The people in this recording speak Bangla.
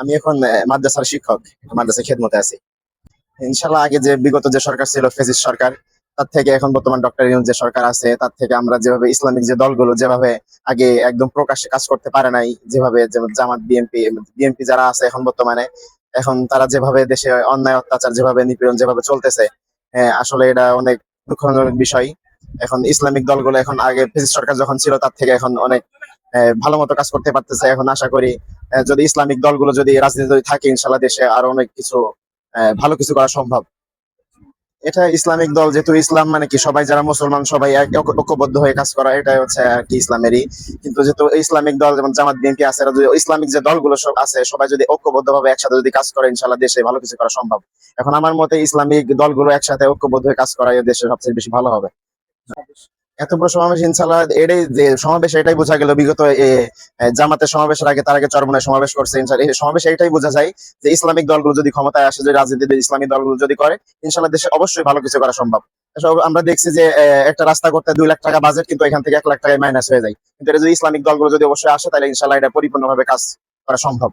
আমি এখন মাদ্রাসার শিক্ষক মাদ্রাসা খেদমতে আছি। ইনশাল্লাহ আগে যে বিগত যে সরকার ছিল, ফেসিস সরকার, তার থেকে এখন বর্তমান ডক্টর ইউনুস যে সরকার আছে, তার থেকে আমরা যেভাবে ইসলামিক যে দলগুলো যেভাবে আগে একদম প্রকাশ্যে কাজ করতে পারে নাই, যেভাবে জামাত, বিএনপি বিএনপি যারা আছে এখন বর্তমানে, এখন তারা যেভাবে দেশে অন্যায়, অত্যাচার যেভাবে নিপীড়ন যেভাবে চলতেছে আসলে এটা অনেক দুঃখজনক বিষয়। এখন ইসলামিক দলগুলো এখন আগে ফেসিস সরকার যখন ছিল, তার থেকে এখন অনেক ভালো মতো কাজ করতে পারতেছে, এখন আশা করি যদি ইসলামিক দলগুলো যদি রাজনীতি যদি থাকে, ইনশাল্লাহ দেশে আরও অনেক কিছু ভালো কিছু করা সম্ভব। এটা ইসলামিক দল, যেহেতু ইসলাম মানে কি, সবাই যারা মুসলমান, সবাই ঐক্যবদ্ধ হয়ে কাজ করা, এটাই হচ্ছে কি ইসলামেরই। কিন্তু যেহেতু ইসলামিক দল যেমন জামাত, বিএনপি আছে ইসলামিক যে দলগুলো সব আছে, সবাই যদি ঐক্যবদ্ধ ভাবে একসাথে যদি কাজ করে, ইনশাল্লাহ দেশে ভালো কিছু করা সম্ভব। এখন আমার মতে ইসলামিক দলগুলো একসাথে ঐক্যবদ্ধ হয়ে কাজ করা দেশে সবচেয়ে বেশি ভালো হবে। এত বড় সমাবেশ ইনশাল্লাহ এটাই যে সমাবেশ এটাই বোঝা গেল। বিগত জামাতের সমাবেশের আগে তার আগে চরমনায় সমাবেশ করছে ইনশাল্লাহ এই সমাবেশ এটাই বোঝা যায় যে ইসলামিক দলগুলো যদি ক্ষমতায় আসে, যে রাজনীতিতে ইসলামী দলগুলো যদি করে ইনশাল্লাহ দেশে অবশ্যই ভালো কিছু করা সম্ভব। আমরা দেখছি যে একটা রাস্তা করতে দুই লাখ টাকা বাজেট কিন্তু এখান থেকে এক লাখ টাকায় মাইনাস হয়ে যায়। কিন্তু এটা যদি ইসলামিক দলগুলো যদি অবশ্যই আসে, তাহলে ইনশাল্লাহ এটা পরিপূর্ণভাবে কাজ করা সম্ভব।